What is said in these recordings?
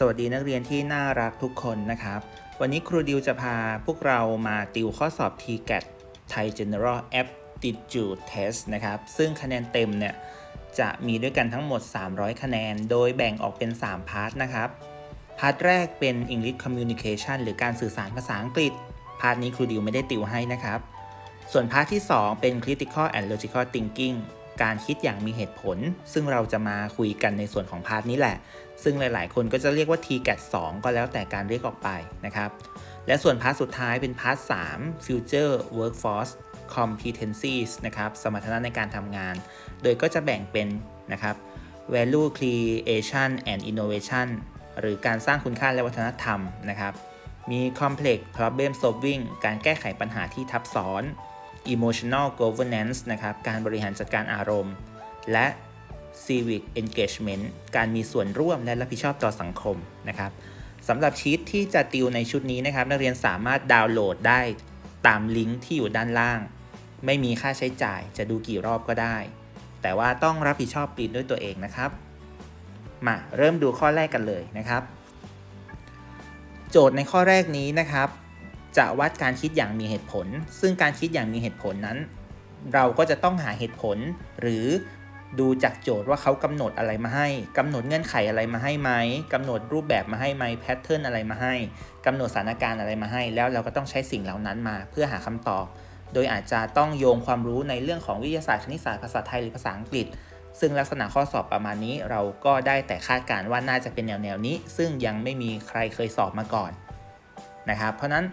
สวัสดีนักเรียนที่น่ารักทุกคนนะครับ วันนี้ครูดิวจะพาพวกเรามาติวข้อสอบ TGAT Thai General Aptitude Test นะครับ ซึ่งคะแนนเต็มเนี่ย จะมีด้วยกันทั้งหมด 300 คะแนน โดยแบ่งออกเป็น 3 พาร์ทนะครับ พาร์ทแรกเป็น English Communication หรือการสื่อสารภาษาอังกฤษ พาร์ทนี้ครูดิวไม่ได้ติวให้นะครับ ส่วนพาร์ทที่ 2 เป็น Critical and Logical Thinking การคิดอย่างมีเหตุผล ซึ่งเราจะมาคุยกันในส่วนของพาร์ทนี้แหละ ซึ่งหลาย ๆ คนก็จะเรียกว่า TGAT 2 ก็แล้วแต่การเรียกออกไปนะครับ และส่วนพาร์ทสุดท้ายเป็นพาร์ท 3 Future Workforce Competencies นะครับ สมรรถนะในการทำงาน โดยก็จะแบ่งเป็นนะครับ Value Creation and Innovation หรือการสร้างคุณค่าและวัฒนธรรมนะครับ มี Complex Problem Solving การแก้ไขปัญหาที่ทับซ้อน Emotional Governance นะครับ การบริหารจัดการอารมณ์ และ Civic Engagement การมีส่วนร่วมและรับผิดชอบต่อสังคมนะครับสำหรับชีตที่จะติวในชุดนี้นะครับ นักเรียนสามารถดาวน์โหลดได้ตามลิงก์ที่อยู่ด้านล่าง ไม่มีค่าใช้จ่ายจะดูกี่รอบก็ได้ แต่ว่าต้องรับผิดชอบปริ้นด้วยตัวเองนะครับ มาเริ่มดูข้อแรกกันเลยนะครับ โจทย์ในข้อแรกนี้นะครับ จะวัดการคิดอย่างมีเหตุผล ซึ่งการคิดอย่างมีเหตุผลนั้น เราก็จะต้องหาเหตุผลหรือ ดูจากโจทย์ว่าเขากำหนดอะไรมาให้กำหนดเงื่อนไขอะไรมาให้ไหมกำหนดรูปแบบมาให้ไหมแพทเทิร์นอะไรมาให้กำหนดสถานการณ์อะไรมาให้ แล้วเราก็ต้องใช้สิ่งเหล่านั้นมาเพื่อหาคำตอบ โดยอาจจะต้องโยงความรู้ในเรื่องของวิทยาศาสตร์คณิตศาสตร์ภาษาไทยหรือภาษาอังกฤษ ซึ่งลักษณะข้อสอบประมาณนี้ เราก็ได้แต่คาดการณ์ว่าน่าจะเป็นแนวแนวนี้ ซึ่งยังไม่มีใครเคยสอบมาก่อนนะครับ เพราะฉะนั้น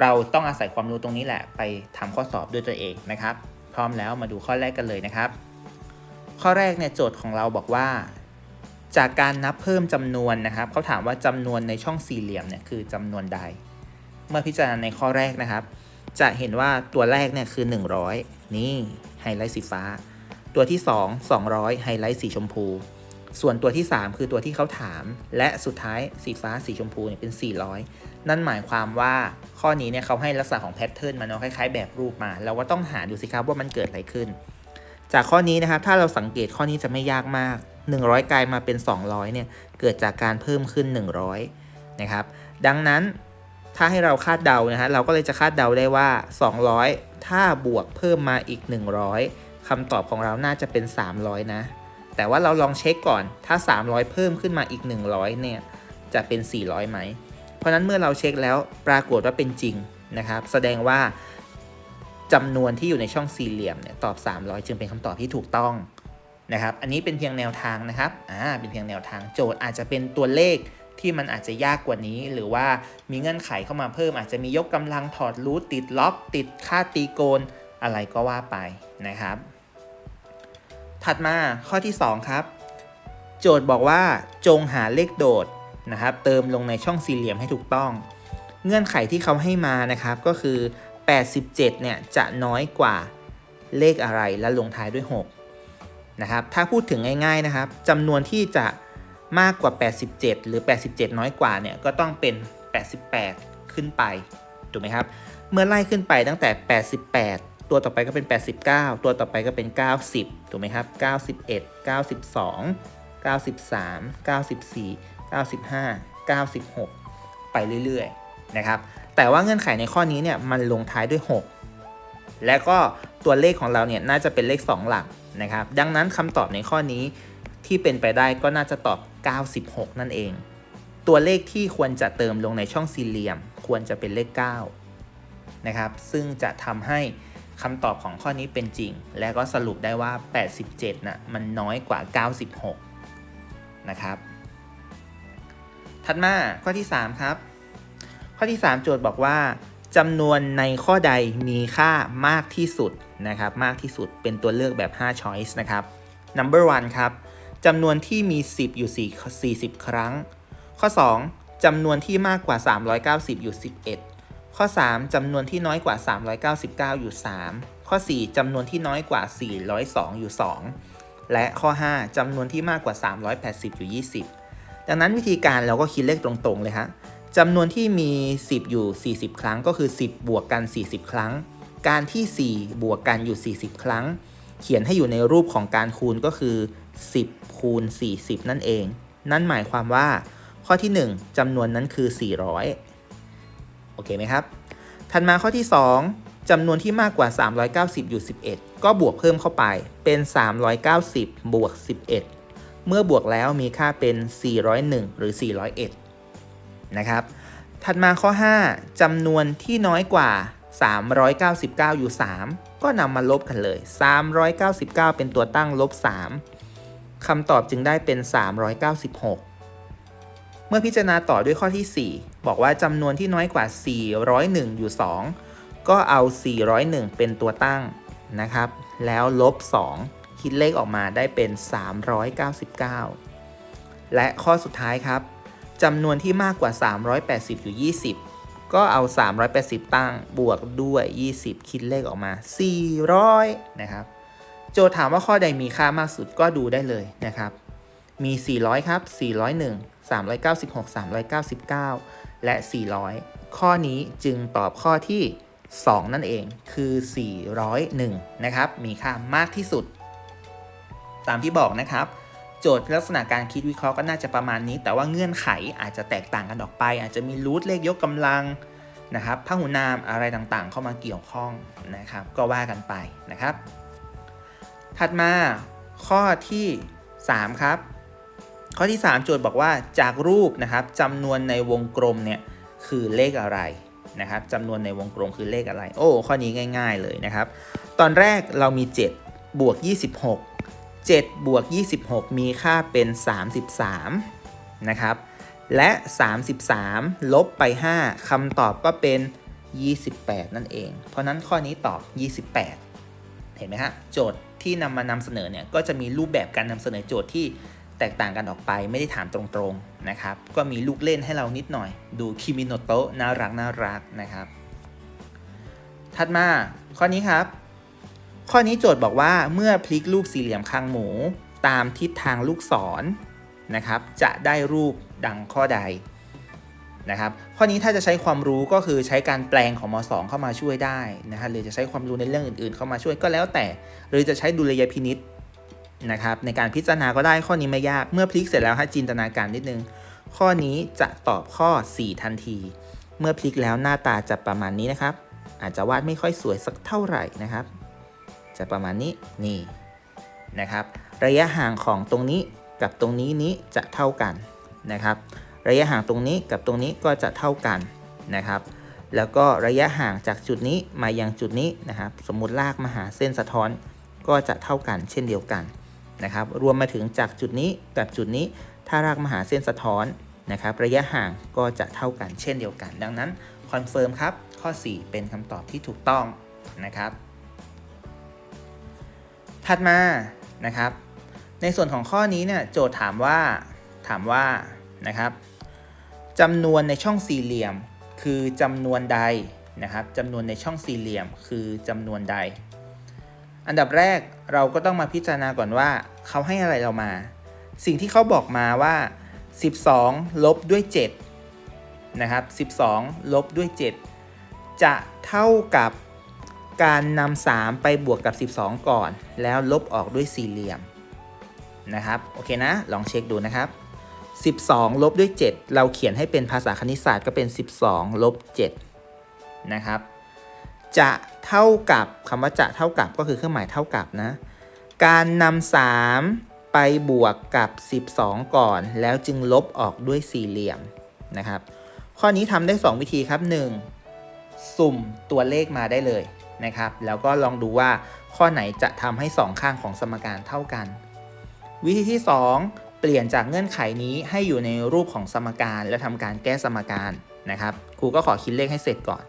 เราต้องอาศัยความรู้ตรงนี้แหละไปทำข้อสอบด้วยตัวเองนะครับ พร้อมแล้วมาดูข้อแรกกันเลยนะครับ ข้อแรกเนี่ยโจทย์ของเราบอกว่า จากการนับเพิ่มจำนวนนะครับเขาถามว่าจำนวนในช่องสี่เหลี่ยมเนี่ยคือจำนวนใด เมื่อพิจารณาในข้อแรกนะครับ จะเห็นว่าตัวแรกเนี่ยคือ 100 นี่ไฮไลท์สีฟ้า ตัวที่ 2 200 ไฮไลท์สีชมพู ส่วนตัวที่ 3 คือตัวที่เขาถาม และสุดท้ายสีฟ้าสีชมพูเนี่ยเป็น 400 นั่นหมายความว่าข้อนี้เนี่ยเขาให้ลักษณะของแพทเทิร์นมาเนาะคล้ายๆ แบบรูปมา เราก็ต้องหาดูสิครับว่ามันเกิดอะไรขึ้น จากข้อนี้นะครับ ถ้าเราสังเกตข้อนี้จะไม่ยากมาก 100 กลายมาเป็น 200เนี่ยเกิดจากการเพิ่มขึ้น 100นะครับดังนั้นถ้าให้เราคาดเดานะฮะเราก็เลยจะคาดเดาได้ว่า 200 ถ้าบวกเพิ่มมาอีก 100คำตอบของเราน่าจะเป็น 300 นะ แต่ว่าเราลองเช็คก่อน ถ้า 300 เพิ่มขึ้นมาอีก 100เนี่ยจะเป็น 400ไหม เพราะนั้นเมื่อเราเช็คแล้วปรากฏว่าเป็นจริงนะครับ แสดงว่า จำนวนที่อยู่ในช่องสี่เหลี่ยมเนี่ยตอบ 300 จึงเป็นคำตอบที่ถูกต้องนะครับ อันนี้เป็นเพียงแนวทางนะครับ อ่า เป็นเพียงแนวทางโจทย์อาจจะเป็นตัวเลขที่มันอาจจะยากกว่านี้ หรือว่ามีเงื่อนไขเข้ามาเพิ่ม อาจจะมียกกำลังถอดรูทติดล็อก ติดค่าตีโกน อะไรก็ว่าไปนะครับ ถัดมาข้อที่ 2 ครับ โจทย์บอกว่าจงหาเลขโดดนะครับ เติมลงในช่องสี่เหลี่ยมให้ถูกต้อง เงื่อนไขที่เขาให้มานะครับก็คือ 87 เนี่ยจะน้อยกว่าเลขอะไรและลงท้ายด้วย 6 นะครับ ถ้าพูดถึงง่าย ๆนะครับจำนวนที่จะมากกว่า 87 หรือ 87 น้อยกว่าเนี่ยก็ต้องเป็น 88 ขึ้นไป ถูกไหมครับ เมื่อไล่ขึ้นไปตั้งแต่ 88 ตัวต่อไปก็เป็น 89 ตัวต่อไปก็เป็น 90 ถูกไหมครับ 91 92 93 94 95 96 ไปเรื่อยๆ นะครับ แต่ว่าเงื่อนไขในข้อนี้เนี่ยมันลงท้ายด้วย 6 และก็ตัวเลขของเราเนี่ยน่าจะเป็นเลข 2 หลักนะครับ ดังนั้นคำตอบในข้อนี้ที่เป็นไปได้ก็น่าจะตอบ 96 นั่นเอง ตัวเลขที่ควรจะเติมลงในช่องสี่เหลี่ยม ควรจะเป็นเลข 9 นะครับ ซึ่งจะทำให้คำตอบของข้อนี้เป็นจริง และก็สรุปได้ว่า 87นะ่ะมันน้อยกว่า 96 นะครับ ถัดมาข้อที่ 3 ครับ อที่ 3 โจทย์บอกว่าจำนวนในข้อใดมีค่ามากที่สุดนะครับ มากที่สุดเป็นตัวเลือกแบบ5 choice นะครับ number one ครับจำนวนที่มี 10 อยู่ 4 40 ครั้ง ข้อ 2จำนวนที่มากกว่า 390 อยู่ 11 ข้อ 3จำนวนที่น้อยกว่า 399 อยู่ 3 ข้อ 4จำนวนที่น้อยกว่า 402 อยู่ 2 และข้อ 5จำนวนที่มากกว่า 380 อยู่ 20 ดังนั้นวิธีการเราก็คิดเลขตรงๆเลยฮะ จำนวนที่มี 10 อยู่ 40 ครั้งก็คือ 10 บวกกัน 40 ครั้ง การที่ 4 บวกกันอยู่ 40 ครั้ง เขียนให้อยู่ในรูปของการคูณก็คือ 10 คูณ 40 นั่นเอง นั่นหมายความว่า ข้อที่ 1จำนวนนั้นคือ 400 โอเคไหมครับ ถัดมาข้อที่ 2จำนวนที่มากกว่า 390 อยู่ 11 ก็บวกเพิ่มเข้าไปเป็น 390 บวก 11 เมื่อบวกแล้วมีค่าเป็น 401 หรือ 401 นะครับ ถัดมาข้อ 5จำนวนที่น้อยกว่า 399 อยู่ 3 ก็นำมาลบกันเลย 399 เป็นตัวตั้งลบ 3คำตอบจึงได้เป็น 396 เมื่อพิจารณาต่อด้วยข้อที่ 4 บอกว่าจำนวนที่น้อยกว่า 401 อยู่ 2 ก็เอา 401 เป็นตัวตั้งนะครับ แล้วลบ 2 คิดเลขออกมาได้เป็น 399 และข้อสุดท้ายครับ จำนวนที่มากกว่า 380 อยู่ 20 ก็เอา 380 ตั้งบวกด้วย 20 คิดเลขออกมา 400 นะครับ โจทย์ถามว่าข้อใดมีค่ามากสุดก็ดูได้เลยนะครับ มี 400 ครับ 401 396 399 และ 400 ข้อนี้จึงตอบข้อที่ 2 นั่นเองคือ 401 นะครับ มีค่ามากที่สุด ตามที่บอกนะครับ โจทย์ลักษณะการคิดวิเคราะห์ก็น่าจะประมาณนี้ แต่ว่าเงื่อนไขอาจจะแตกต่างกันออกไป อาจจะมีรูทเลขยกกำลังนะครับพหุนามอะไรต่างๆ เข้ามาเกี่ยวข้องนะครับ ก็ว่ากันไปนะครับ ถัดมาข้อที่ 3 ครับ ข้อที่ 3 โจทย์บอกว่าจากรูปนะครับจำนวนในวงกลมเนี่ยคือเลขอะไรนะครับจำนวนในวงกลมคือเลขอะไร โอ้ข้อนี้ง่าย ๆเลยนะครับ ตอนแรกเรามี 7 บวก 26 7บวก26 มีค่าเป็น 33 นะครับ และ 33 ลบไป 5 คำตอบก็เป็น 28 นั่นเอง เพราะนั้นข้อนี้ตอบ 28 เห็นไหมฮะ โจทย์ที่นำมานำเสนอเนี่ย ก็จะมีรูปแบบการนำเสนอโจทย์ที่แตกต่างกันออกไป ไม่ได้ถามตรงๆ นะครับ ก็มีลูกเล่นให้เรานิดหน่อย ดูคิมิโนโตะน่ารักน่ารักนะครับ ถัดมาข้อนี้ครับ ข้อนี้โจทย์บอกว่าเมื่อพลิกรูปสี่เหลี่ยมคางหมู ตามทิศทางลูกศรนะครับ จะได้รูปดังข้อใดนะครับ ข้อนี้ถ้าจะใช้ความรู้ก็คือใช้การแปลงของม .2 เข้ามาช่วยได้นะฮะหรือจะใช้ความรู้ในเรื่องอื่นๆ เข้ามาช่วยก็แล้วแต่ หรือจะใช้ดุลยพินิษนะครับในการพิจารณาก็ได้ข้อนี้ไม่ยากเมื่อพลิกเสร็จแล้วให้จินตนาการนิดนึง ข้อนี้จะตอบข้อ 4 ทันที เมื่อพลิกแล้วหน้าตาจะประมาณนี้นะครับ อาจจะวาดไม่ค่อยสวยสักเท่าไหร่นะครับ จะประมาณนี้นี่นะครับ ระยะห่างของตรงนี้กับตรงนี้นี้จะเท่ากันนะครับ ระยะห่างตรงนี้กับตรงนี้ก็จะเท่ากันนะครับ แล้วก็ระยะห่างจากจุดนี้มายังจุดนี้นะครับ สมมุติลากมาหาเส้นสะท้อนก็จะเท่ากันเช่นเดียวกันนะครับ รวมมาถึงจากจุดนี้กับจุดนี้ ถ้ารากมาหาเส้นสะท้อนนะครับ ระยะห่างก็จะเท่ากันเช่นเดียวกัน ดังนั้นคอนเฟิร์มครับ ข้อ 4 เป็นคำตอบที่ถูกต้องนะครับ ถัดมานะครับ ในส่วนของข้อนี้เนี่ยโจทย์ถามว่าถามว่านะครับจำนวนในช่องสี่เหลี่ยม คือจำนวนใดนะครับจำนวนในช่องสี่เหลี่ยม คือจำนวนใด อันดับแรกเราก็ต้องมาพิจารณาก่อนว่าเขาให้อะไรเรามา สิ่งที่เขาบอกมาว่า 12 ลบด้วย 7 นะครับ 12 ลบด้วย 7 จะเท่ากับ การนำ3ไปบวกกับ 12 ก่อน แล้วลบออกด้วยสี่เหลี่ยมนะครับโอเคนะ ลองเช็คดูนะครับ 12 ลบด้วย 7 เราเขียนให้เป็นภาษาคณิตศาสตร์ก็เป็น 12 ลบ 7 นะครับ จะเท่ากับคำว่าจะเท่ากับก็คือเครื่องหมายเท่ากับนะ การนำ3ไปบวกกับ 12 ก่อน แล้วจึงลบออกด้วยสี่เหลี่ยมนะครับ ข้อนี้ทำได้ 2 วิธีครับ 1. สุ่มตัวเลขมาได้เลย นะครับ แล้วก็ลองดูว่าข้อไหนจะทำให้ 2 ข้างของสมการเท่ากัน วิธีที่ 2 เปลี่ยนจากเงื่อนไขนี้ให้อยู่ในรูปของสมการ และทำการแก้สมการนะครับ ครูก็ขอคิดเลขให้เสร็จก่อน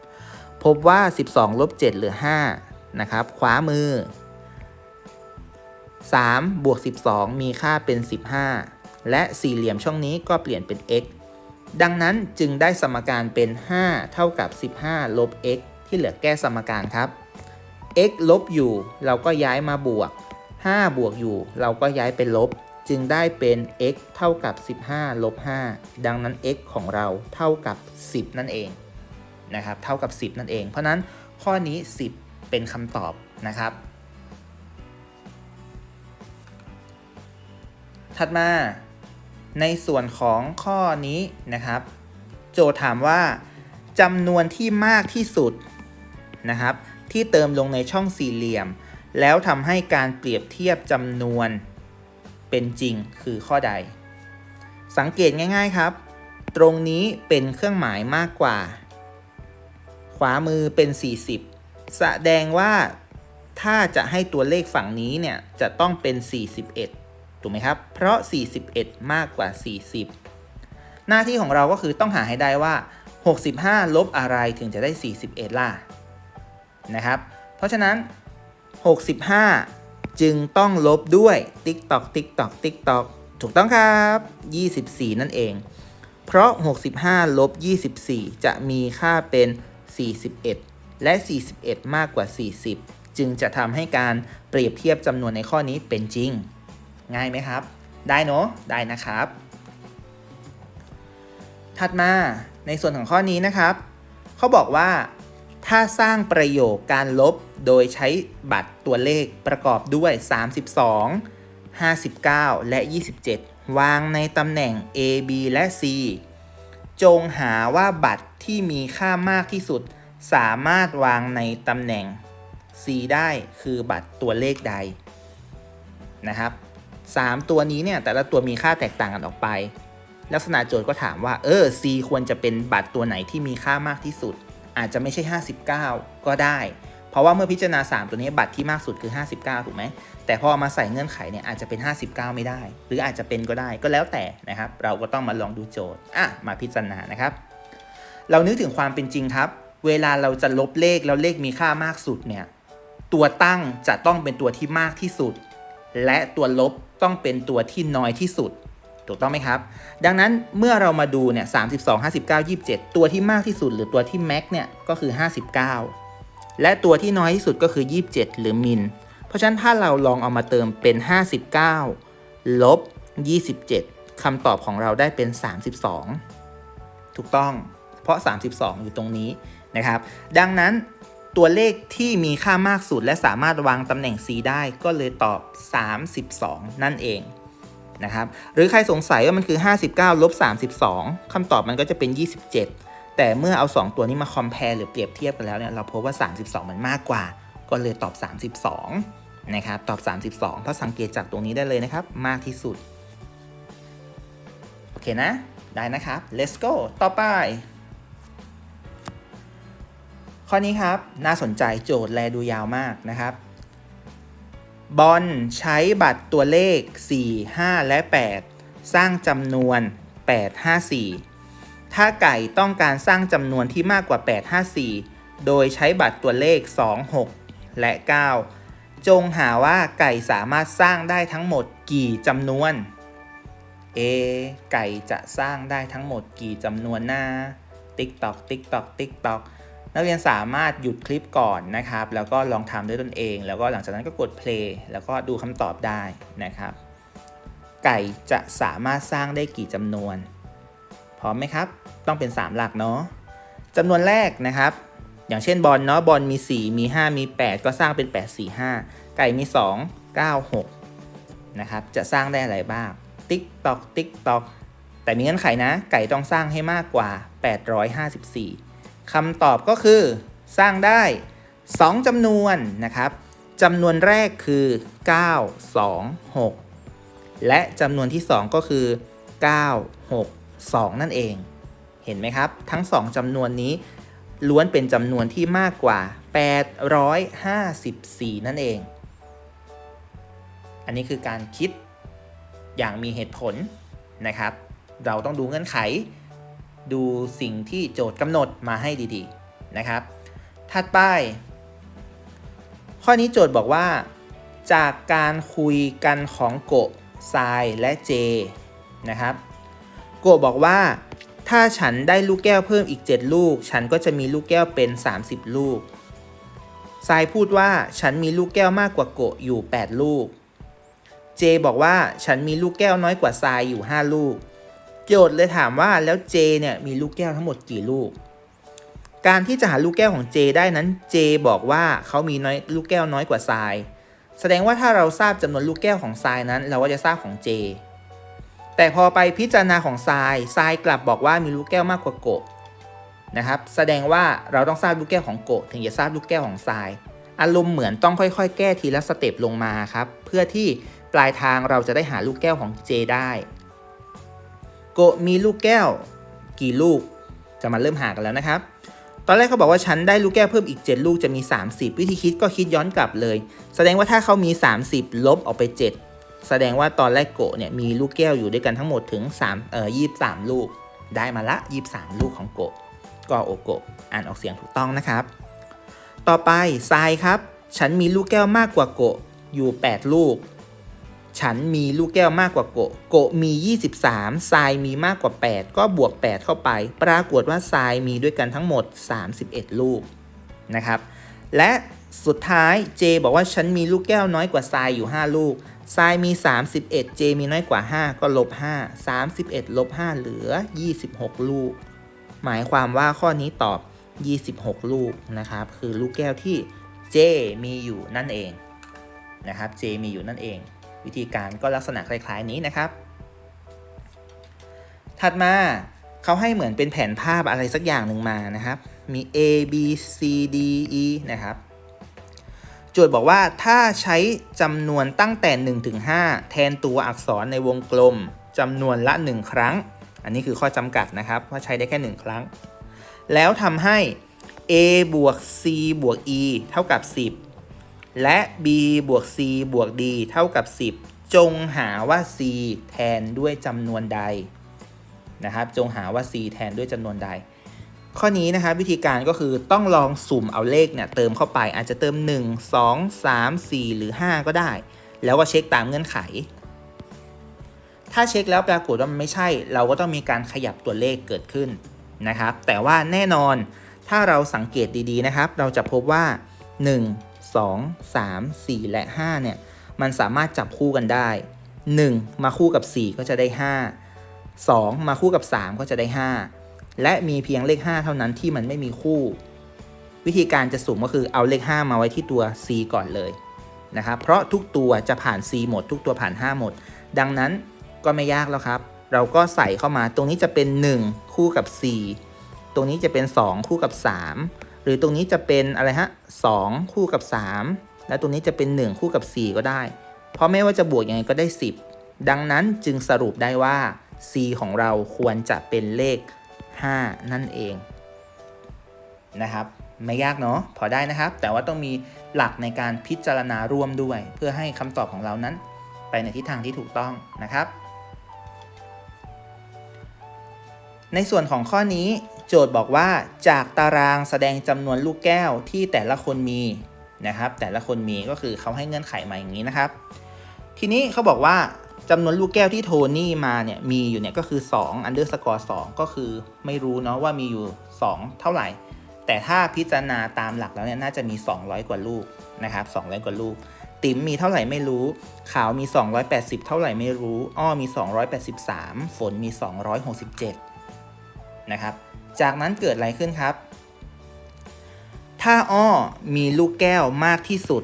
พบว่า 12ลบ7เหลือ5นะครับขวามือ3บวก12 มีค่าเป็น 15 และสี่เหลี่ยมช่องนี้ก็เปลี่ยนเป็น x ดังนั้นจึงได้สมการเป็น 5 เท่ากับ 15 ลบ x ที่เหลือแก้สมการครับ x ลบอยู่เราก็ย้ายมาบวก 5 บวกอยู่ เราก็ย้ายเป็นลบ จึงได้เป็น x เท่ากับ 15 ลบ 5 ดังนั้น x ของเราเท่ากับ 10 นั่นเองนะครับเท่ากับ 10 นั่นเอง เพราะนั้นข้อนี้ 10 เป็นคำตอบนะครับ ถัดมาในส่วนของข้อนี้นะครับ โจทย์ถามว่าจำนวนที่มากที่สุด นะครับ ที่เติมลงในช่องสี่เหลี่ยม แล้วทำให้การเปรียบเทียบจำนวนเป็นจริงคือข้อใด สังเกตง่าย ๆครับ ตรงนี้เป็นเครื่องหมายมากกว่า ขวามือเป็น 40 แสดงว่าถ้าจะให้ตัวเลขฝั่งนี้เนี่ยจะต้องเป็น 41 ถูกไหมครับ เพราะ 41 มากกว่า 40 หน้าที่ของเราก็คือต้องหาให้ได้ว่า 65 ลบอะไรถึงจะได้ 41 ล่ะ นะครับ เพราะฉะนั้น 65 จึงต้องลบด้วย ติ๊กตอกติ๊กตอกติ๊กตอกถูกต้องครับ 24 นั่นเอง เพราะ 65 ลบ 24 จะมีค่าเป็น 41 และ 41 มากกว่า 40 จึงจะทำให้การเปรียบเทียบจำนวนในข้อนี้เป็นจริง ง่ายไหมครับ ได้เนาะได้นะครับ ถัดมาในส่วนของข้อนี้นะครับ เขาบอกว่า ถ้าสร้างประโยคการลบโดยใช้บัตรตัวเลขประกอบด้วย 32 59 และ 27 วางในตำแหน่ง A B และ C จงหาว่าบัตรที่มีค่ามากที่สุด สามารถวางในตำแหน่ง C ได้คือบัตรตัวเลขใดนะครับ 3 ตัวนี้เนี่ยแต่ละตัวมีค่าแตกต่างกันออกไป ลักษณะโจทย์ก็ถามว่าเออ C ควรจะเป็นบัตรตัวไหนที่มีค่ามากที่สุด อาจจะไม่ใช่ 59 ก็ได้ เพราะว่าเมื่อพิจารณา 3 ตัวนี้บัตรที่มากสุดคือ 59 ถูกไหม แต่พอเอามาใส่เงื่อนไขเนี่ยอาจจะเป็น 59 ไม่ได้ หรืออาจจะเป็นก็ได้ก็แล้วแต่นะครับ เราก็ต้องมาลองดูโจทย์อะมาพิจารณานะครับ เรานึกถึงความเป็นจริงครับ เวลาเราจะลบเลขแล้วเลขมีค่ามากสุดเนี่ยตัวตั้งจะต้องเป็นตัวที่มากที่สุด และตัวลบต้องเป็นตัวที่น้อยที่สุด ถูกต้องไหมครับ ดังนั้นเมื่อเรามาดูเนี่ย32 59 27ตัวที่มากที่สุด หรือตัวที่แม็กเนี่ยก็คือ59และตัวที่น้อยที่สุดก็คือ27หรือมินเพราะฉะนั้นถ้าเราลองเอามาเติมเป็น59ลบ27คำตอบของเราได้เป็น32ถูกต้อง เพราะ 32 อยู่ตรงนี้นะครับ ดังนั้นตัวเลขที่มีค่ามากสุดและสามารถวางตำแหน่ง C ได้ก็เลยตอบ 32 นั่นเอง นะครับหรือใครสงสัยว่ามันคือ 59ลบ32คำตอบมันก็จะเป็น 27 แต่เมื่อเอา 2 ตัวนี้มาคอมเพลหรือเปรียบเทียบกันแล้วเนี่ยเราพบว่า 32 มันมากกว่า ก็เลยตอบ 32นะครับตอบ 32 เพราะสังเกตจากตรงนี้ได้เลยนะครับ มากที่สุด โอเคนะ ได้นะครับ let's go ต่อไป ข้อนี้ครับ น่าสนใจโจทย์แลดูยาวมากนะครับ บอลใช้บัตรตัวเลข 4 5 และ 8 สร้างจำนวน 8 5 4 ถ้าไก่ต้องการสร้างจำนวนที่มากกว่า 8 5 4 โดยใช้บัตรตัวเลข 2 6 และ 9 จงหาว่าไก่สามารถสร้างได้ทั้งหมดกี่จำนวน เอ ไก่จะสร้างได้ทั้งหมดกี่จำนวนน้าติ๊กตอกติ๊กตอกติ๊กตอก นักเรียนสามารถหยุดคลิปก่อนนะครับ แล้วก็ลองทำด้วยตนเอง แล้วก็หลังจากนั้นก็กด play แล้วก็ดูคำตอบได้นะครับ ไก่จะสามารถสร้างได้กี่จำนวน พร้อมไหมครับ ต้องเป็น 3 หลักเนาะจำนวนแรกนะครับ อย่างเช่นบอลเนาะบอลมี 4 มี 5 มี 8 ก็สร้างเป็น 8 4 5 ไก่มี 2 9 6นะครับ จะสร้างได้อะไรบ้าง ติ๊กตอกติ๊กตอกแต่มีเงื่อนไขนะ ไก่ต้องสร้างให้มากกว่า 854 คำตอบก็คือ สร้างได้ 2จำนวนนะครับจำนวนแรกคือ 9 2 6 และจำนวนที่ 2 ก็คือ 9 6 2 นั่นเอง เห็นไหมครับ ทั้ง 2จำนวนนี้ ล้วนเป็นจำนวนที่มากกว่า 854 นั่นเอง อันนี้คือการคิดอย่างมีเหตุผลนะครับ เราต้องดูเงื่อนไข ดูสิ่งที่โจทย์กำหนดมาให้ดีๆนะครับ ถัดไป ข้อนี้โจทย์บอกว่า จากการคุยกันของโกะทรายและเจนะครับ โกะบอกว่าถ้าฉันได้ลูกแก้วเพิ่มอีก 7 ลูก ฉันก็จะมีลูกแก้วเป็น 30 ลูกทรายพูดว่าฉันมีลูกแก้วมากกว่าโกะอยู่ 8 ลูก เจบอกว่าฉันมีลูกแก้วน้อยกว่าทรายอยู่ 5 ลูก โจทย์เลยถามว่าแล้วเจเนี่ยมีลูกแก้วทั้งหมดกี่ลูก การที่จะหาลูกแก้วของเจได้นั้นเจบอกว่าเขามีน้อยลูกแก้วน้อยกว่าทราย แสดงว่าถ้าเราทราบจำนวนลูกแก้วของทรายนั้น เราก็จะทราบของเจ แต่พอไปพิจารณาของทรายทรายกลับบอกว่ามีลูกแก้วมากกว่าโกะนะครับ แสดงว่าเราต้องทราบลูกแก้วของโกะถึงจะทราบลูกแก้วของทราย อารมณ์เหมือนต้องค่อยๆ แก้ทีละสเต็ปลงมาครับ เพื่อที่ปลายทางเราจะได้หาลูกแก้วของ J ได้ โกะมีลูกแก้ว กี่ลูกจะมาเริ่มหากันแล้วนะครับ ตอนแรกเขาบอกว่าฉันได้ลูกแก้วเพิ่มอีก 7 ลูกจะมี 30 วิธีคิดก็คิดย้อนกลับเลย แสดงว่าถ้าเขามี 30 ลบออกไป 7 แสดงว่าตอนแรกโกะเนี่ยมีลูกแก้วอยู่ด้วยกันทั้งหมดถึง3เอ่อ23 ลูก ได้มาละ 23 ลูกของโกะก็โอโกะอ่านออกเสียงถูกต้องนะครับ ต่อไปทรายครับ ฉันมีลูกแก้วมากกว่าโกะอยู่ 8 ลูก ฉันมีลูกแก้วมากกว่าโกะ โกะมี 23ทรายมีมากกว่า 8 ก็บวก 8 เข้าไป ปรากฏว่าทรายมีด้วยกันทั้งหมด 31 ลูกนะครับ และสุดท้าย J บอกว่าฉันมีลูกแก้วน้อยกว่าทรายอยู่ 5 ลูกทรายมี 31 J มีน้อยกว่า 5 ก็ลบ 5 31 ลบ 5 เหลือ 26 ลูก หมายความว่าข้อนี้ตอบ 26 ลูกนะครับ คือลูกแก้วที่ J มีอยู่นั่นเองนะครับ J มีอยู่นั่นเอง วิธีการก็ลักษณะคล้าย ๆ นี้นะครับ ถัดมาเขาให้เหมือนเป็นแผนภาพอะไรสักอย่างหนึ่งมานะครับ มี A B C D E นะครับโจทย์บอกว่าถ้าใช้จำนวนตั้งแต่ 1 ถึง 5 แทนตัวอักษรในวงกลมจำนวนละ 1 ครั้ง อันนี้คือข้อจำกัดนะครับ ว่าใช้ได้แค่ 1 ครั้ง แล้วทำให้ a บวก c บวก e เท่ากับ10 และ b บวก c บวก d เท่ากับ 10 จงหาว่า c แทนด้วยจำนวนใดนะครับ จงหาว่า c แทนด้วยจำนวนใด ข้อนี้นะครับวิธีการก็คือต้องลองสุ่มเอาเลขเนี่ยเติมเข้าไปอาจจะเติม 1 2 3 4 หรือ 5 ก็ได้ แล้วก็เช็คตามเงื่อนไข ถ้าเช็คแล้วปรากฏว่ามันไม่ใช่ เราก็ต้องมีการขยับตัวเลขเกิดขึ้นนะครับ แต่ว่าแน่นอนถ้าเราสังเกตดีๆนะครับ เราจะพบว่า 1 2 3 4 และ 5 เนี่ย มันสามารถจับคู่กันได้ 1 มาคู่กับ 4 ก็จะได้ 5 2 มาคู่กับ 3 ก็จะได้ 5 และมีเพียงเลข 5 เท่านั้นที่มันไม่มีคู่ วิธีการจะสุ่มก็คือเอาเลข 5 มาไว้ที่ตัว C ก่อนเลยนะครับเพราะทุกตัวจะผ่าน C หมด ทุกตัวผ่าน 5 หมด ดังนั้นก็ไม่ยากแล้วครับ เราก็ใส่เข้ามาตรงนี้จะเป็น 1 คู่กับ 4 ตรงนี้จะเป็น 2 คู่กับ 3 หรือตรงนี้จะเป็นอะไรฮะ2คู่กับ 3 และตรงนี้จะเป็น 1 คู่กับ 4 ก็ได้ เพราะไม่ว่าจะบวกยังไงก็ได้ 10 ดังนั้นจึงสรุปได้ว่า C ของเราควรจะเป็นเลข 5 นั่นเองนะครับไม่ยากเนาะพอได้นะครับ แต่ว่าต้องมีหลักในการพิจารณาร่วมด้วย เพื่อให้คำตอบของเรานั้น ไปในทิศทางที่ถูกต้องนะครับ ในส่วนของข้อนี้ โจทย์บอกว่าจากตารางแสดงจำนวนลูกแก้วที่แต่ละคนมีนะครับ แต่ละคนมีก็คือเขาให้เงื่อนไขมาอย่างนี้นะครับ ทีนี้เขาบอกว่าจำนวนลูกแก้วที่โทนี่มาเนี่ยมีอยู่เนี่ยก็คือ2 underscore 2ก็คือไม่รู้เนาะว่ามีอยู่ 2 เท่าไหร่ แต่ถ้าพิจารณาตามหลักแล้วเนี่ยน่าจะมี 200 กว่าลูกนะครับ200 กว่าลูก ติ๋มมีเท่าไหร่ไม่รู้ ขาวมี 280 เท่าไหร่ไม่รู้ อ้อมี 283 ฝนมี 267 นะครับ จากนั้นเกิดอะไรขึ้นครับ ถ้าอ้อมีลูกแก้วมากที่สุด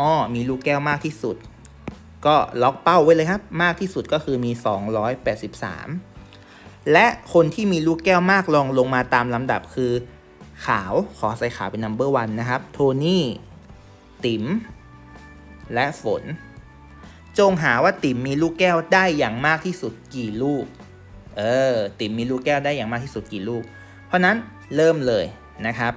อ้อมีลูกแก้วมากที่สุด ก็ล็อกเป้าไว้เลยครับ มากที่สุดก็คือมี 283 และคนที่มีลูกแก้วมากลองลงมาตามลำดับคือ ขาวขอใส่ขาวเป็น number one นะครับ โทนี่ ติ๋ม และฝน จงหาว่าติ๋มมีลูกแก้วได้อย่างมากที่สุดกี่ลูกเออ ติ๋มมีลูกแก้วได้อย่างมากที่สุดกี่ลูก เพราะนั้นเริ่มเลยนะครับ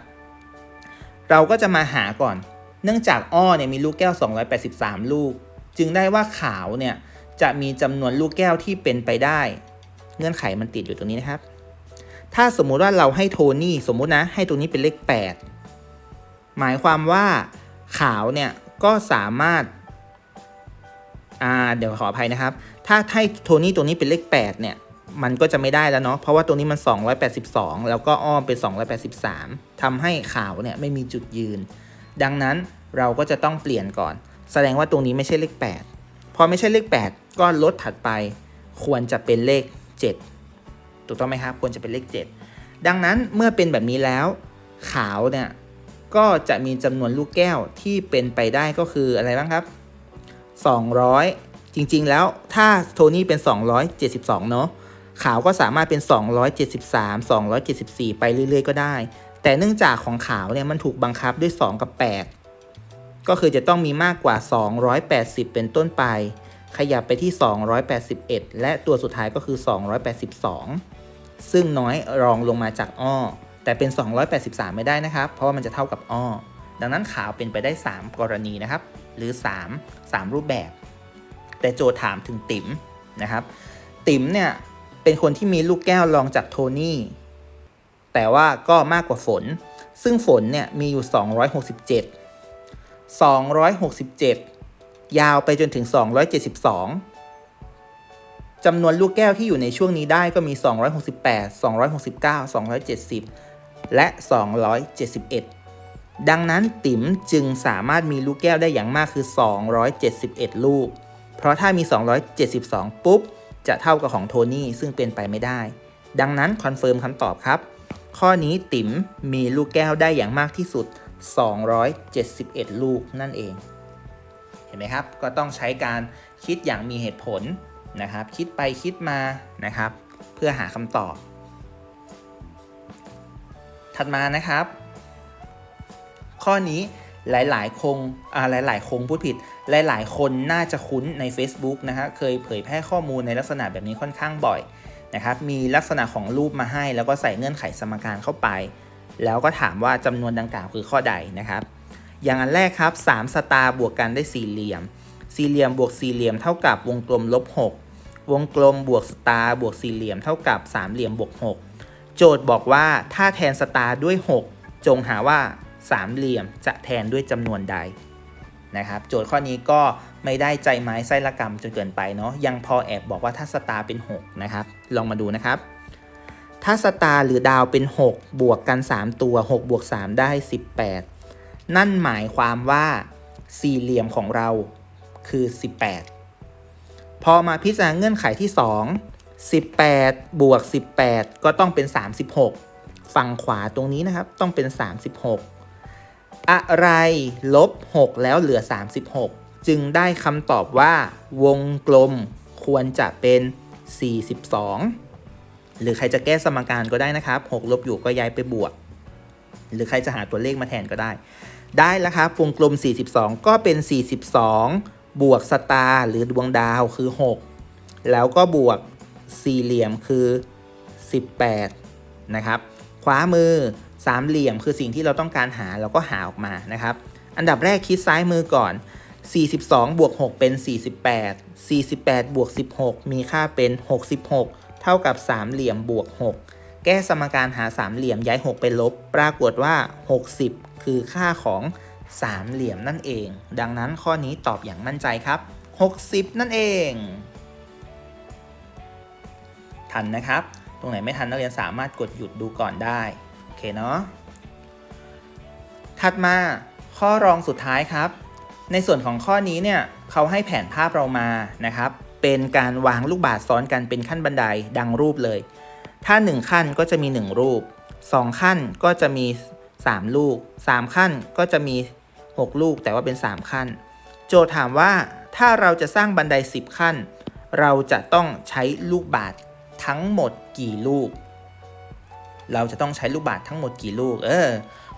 เราก็จะมาหาก่อน เนื่องจากอ้อเนี่ยมีลูกแก้ว 283 ลูก จึงได้ว่าขาวเนี่ยจะมีจำนวนลูกแก้วที่เป็นไปได้ เงื่อนไขมันติดอยู่ตรงนี้นะครับ ถ้าสมมุติว่าเราให้โทนี่สมมุตินะให้ตรงนี้เป็นเลข 8 หมายความว่าขาวเนี่ยก็สามารถอ่าเดี๋ยวขออภัยนะครับ ถ้าให้โทนี่ตัวนี้เป็นเลข 8 เนี่ย มันก็จะไม่ได้แล้วเนาะเพราะว่าตรงนี้มัน 282 แล้วก็อ้อมเป็น283ทำให้ขาวเนี่ยไม่มีจุดยืน ดังนั้นเราก็จะต้องเปลี่ยนก่อน แสดงว่าตรงนี้ไม่ใช่เลข 8 พอไม่ใช่เลข 8 ก็ลดถัดไปควรจะเป็นเลข 7 ถูกต้องไหมครับ ควรจะเป็นเลข 7 ดังนั้นเมื่อเป็นแบบนี้แล้ว ขาวเนี่ยก็จะมีจำนวนลูกแก้วที่เป็นไปได้ก็คืออะไรบ้างครับจริงๆแล้วถ้าโทนี่เป็น 272 เนาะ ขาวก็สามารถเป็น 273 274 ไปเรื่อย ๆ ก็ได้ แต่เนื่องจากของขาวเนี่ยมันถูกบังคับด้วย 2 กับ 8 ก็คือจะต้องมีมากกว่า 280 เป็นต้นไป ขยับไปที่ 281 และตัวสุดท้ายก็คือ 282 ซึ่งน้อยรองลงมาจากอ้อ แต่เป็น 283 ไม่ได้นะครับ เพราะว่ามันจะเท่ากับอ้อ ดังนั้นขาวเป็นไปได้ 3 กรณีนะครับ หรือ 3 3 รูปแบบ แต่โจทย์ถามถึงติ๋มนะครับ ติ๋มเนี่ย เป็นคนที่มีลูกแก้วรองจากโทนี่ แต่ว่าก็มากกว่าฝน ซึ่งฝนเนี่ยมีอยู่ 267 267 ยาวไปจนถึง 272จำนวนลูกแก้วที่อยู่ในช่วงนี้ได้ก็มี 268 269 270 และ 271 ดังนั้นติ๋มจึงสามารถมีลูกแก้วได้อย่างมากคือ 271 ลูก เพราะถ้ามี 272 ปุ๊บ จะเท่ากับของโทนี่ซึ่งเป็นไปไม่ได้ ดังนั้นคอนเฟิร์มคำตอบครับ ข้อนี้ติ๋มมีลูกแก้วได้อย่างมากที่สุด 271 ลูกนั่นเอง เห็นไหมครับ ก็ต้องใช้การคิดอย่างมีเหตุผลนะครับ คิดไปคิดมานะครับ เพื่อหาคำตอบ ถัดมานะครับ ข้อนี้ หลายๆคงอ่าหลาย ๆ คงพูดผิด หลาย ๆ คนน่าจะคุ้นใน Facebook นะฮะเคยเผยแพร่ข้อมูลในลักษณะแบบนี้ค่อนข้างบ่อยนะครับมีลักษณะของรูปมาให้ แล้วก็ใส่เงื่อนไขสมการเข้าไป แล้วก็ถามว่าจำนวนดังกล่าวคือข้อใดนะครับ อย่างอันแรกครับ3สตาร์บวกกันได้สี่เหลี่ยม สี่เหลี่ยมบวกสี่เหลี่ยมเท่ากับวงกลมลบ6วงกลมบวกสตาร์บวกสี่เหลี่ยมเท่ากับสามเหลี่ยมบวก6โจทย์บอกว่าถ้าแทนสตาร์ด้วย 6 จงหาว่า สามเหลี่ยมจะแทนด้วยจำนวนใดนะครับโจทย์ข้อนี้ก็ไม่ได้ใจไม้ไส้ละกรรมจนเกินไปเนาะยังพอแอบบอกว่าถ้าสตาร์เป็น6นะครับลองมาดูนะครับ ถ้าสตาร์หรือดาวเป็น 6 บวกกัน 3 ตัว 6 บวก 3 ได้ 18 นั่นหมายความว่าสี่เหลี่ยมของเราคือ 18 พอมาพิจารณาเงื่อนไขที่ 2 18 บวก 18 ก็ต้องเป็น 36 ฝั่งขวาตรงนี้นะครับต้องเป็น 36 อะไรลบ 6 แล้วเหลือ 36 จึงได้คำตอบว่า วงกลมควรจะเป็น 42 หรือใครจะแก้สมการก็ได้นะครับ 6 ลบอยู่ก็ย้ายไปบวก หรือใครจะหาตัวเลขมาแทนก็ได้ ได้แล้วครับ วงกลม 42 ก็เป็น 42 บวกสตาร์หรือดวงดาวคือ 6 แล้วก็บวกสี่เหลี่ยมคือ 18 นะครับ ขวามือ สามเหลี่ยมคือสิ่งที่เราต้องการหาเราก็หาออกมานะครับ อันดับแรกคิดซ้ายมือก่อน 42บวก6เป็น 48 48บวก16 มีค่าเป็น 66 เท่ากับสามเหลี่ยมบวก 6 แก้สมการหาสามเหลี่ยมย้าย6ไปลบ ปรากฏว่า 60 คือค่าของสามเหลี่ยมนั่นเอง ดังนั้นข้อนี้ตอบอย่างมั่นใจครับ 60 นั่นเอง ทันนะครับ ตรงไหนไม่ทันนักเรียนสามารถกดหยุดดูก่อนได้ เคเนาะ ถัดมาข้อรองสุดท้ายครับ ในส่วนของข้อนี้เนี่ยเขาให้แผนภาพเรามานะครับ เป็นการวางลูกบาศก์ซ้อนกันเป็นขั้นบันไดดังรูปเลย ถ้า 1 ขั้นก็จะมี 1 รูป 2 ขั้นก็จะมี 3 ลูก 3 ขั้นก็จะมี 6 ลูกแต่ว่าเป็น 3 ขั้น โจทย์ถามว่าถ้าเราจะสร้างบันได 10 ขั้น เราจะต้องใช้ลูกบาศก์ทั้งหมดกี่ลูก เราจะต้องใช้ลูกบาศก์ทั้งหมดกี่ลูก เออ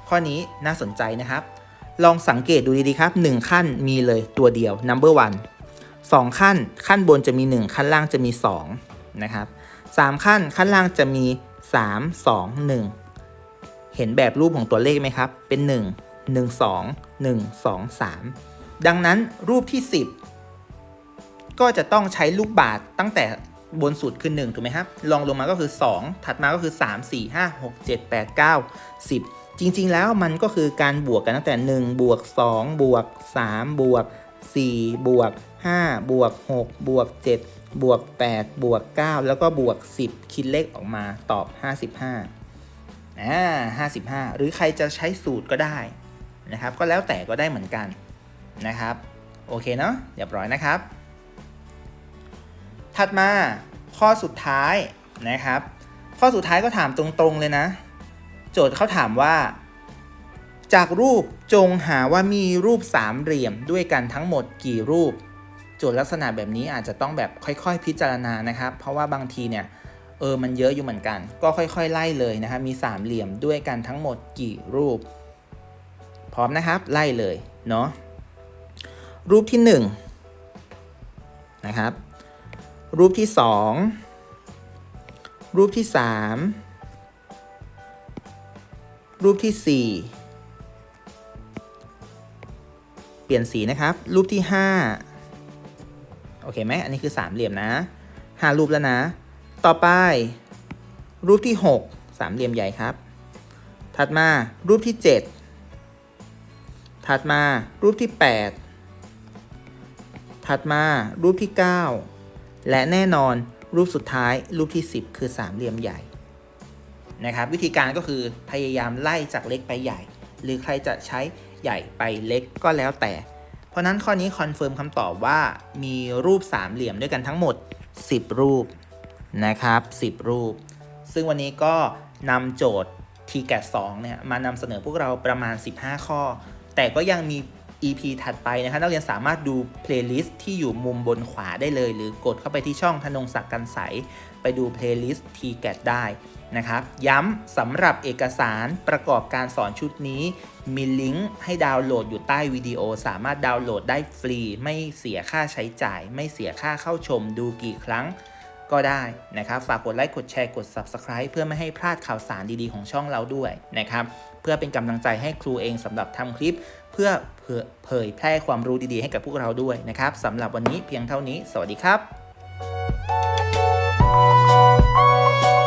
ข้อนี้น่าสนใจนะครับ ลองสังเกตดูดีๆครับ 1 ขั้นมีเลยตัวเดียว number one 2 ขั้น ขั้นบนจะมี 1 ขั้นล่างจะมี 2 นะครับ 3 ขั้นขั้นล่างจะมี 3 2 1 เห็นแบบรูปของตัวเลขไหมครับ เป็น 1 1 2 1 2 3 ดังนั้นรูปที่ 10 ก็จะต้องใช้ลูกบาศก์ตั้งแต่ บนสุดคือ 1 ถูกไหมครับลองลงมาก็คือ 2 ถัดมาก็คือ 3 4 5 6 7 8 9 10 จริง ๆ แล้วมันก็คือการบวกกันตั้งแต่ 1 บวก 2 บวก 3 บวก 4 บวก 5 บวก 6 บวก 7 บวก 8 บวก 9 แล้วก็บวก 10 คิดเลขออกมาตอบ 55อ่า55 หรือใครจะใช้สูตรก็ได้นะครับ ก็แล้วแต่ก็ได้เหมือนกันนะครับ โอเคเนาะเรียบร้อยนะครับ ถัดมาข้อสุดท้ายนะครับ ข้อสุดท้ายก็ถามตรงๆเลยนะ โจทย์เขาถามว่า จากรูปจงหาว่ามีรูปสามเหลี่ยมด้วยกันทั้งหมดกี่รูป โจทย์ลักษณะแบบนี้อาจจะต้องแบบค่อยๆ พิจารณานะครับ เพราะว่าบางทีเนี่ยเออมันเยอะอยู่เหมือนกัน ก็ค่อยๆ ไล่เลยนะครับมีสามเหลี่ยมด้วยกันทั้งหมดกี่รูป พร้อมนะครับไล่เลยเนาะรูปที่หนึ่งนะครับ รูปที่สองรูปที่สามรูปที่สี่เปลี่ยนสีนะครับ รูปที่ห้าโอเคไหมอันนี้คือสามเหลี่ยมนะห้ารูปแล้วนะ ต่อไป รูปที่6สามเหลี่ยมใหญ่ครับ ถัดมารูปที่7ถัดมารูปที่8ถัดมารูปที่9 และแน่นอนรูปสุดท้ายรูปที่ 10 คือสามเหลี่ยมใหญ่นะครับวิธีการก็คือพยายามไล่จากเล็กไปใหญ่ หรือใครจะใช้ใหญ่ไปเล็กก็แล้วแต่ เพราะนั้นข้อนี้คอนเฟิร์มคำตอบว่ามีรูปสามเหลี่ยมด้วยกันทั้งหมด 10 รูปนะครับ 10 รูป ซึ่งวันนี้ก็นำโจทย์ t g a t 2เนี่ยมานำเสนอพวกเราประมาณ 15 ข้อ แต่ก็ยังมี EP ถัดไปนะครับนักเรียนสามารถดู playlist ที่อยู่มุมบนขวาได้เลย หรือกดเข้าไปที่ช่องธนงศักดิ์กันใส ไปดู playlist t g a t ได้นะครับ ย้ำสำหรับเอกสารประกอบการสอนชุดนี้ มีลิงก์ให้ดาวน์โหลดอยู่ใต้วิดีโอ สามารถดาวน์โหลดได้ฟรี ไม่เสียค่าใช้จ่าย ไม่เสียค่าเข้าชมดูกี่ครั้งก็ได้นะครับ ฝากกดไลค์ กดแชร์ กด Subscribe เพื่อไม่ให้พลาดข่าวสารดีๆ ของช่องเราด้วยนะครับ เพื่อเป็นกำลังใจให้ครูเองสำหรับทำคลิป เพื่อเผยแพร่ความรู้ดีๆให้กับพวกเราด้วยนะครับสำหรับวันนี้เพียงเท่านี้ สวัสดีครับ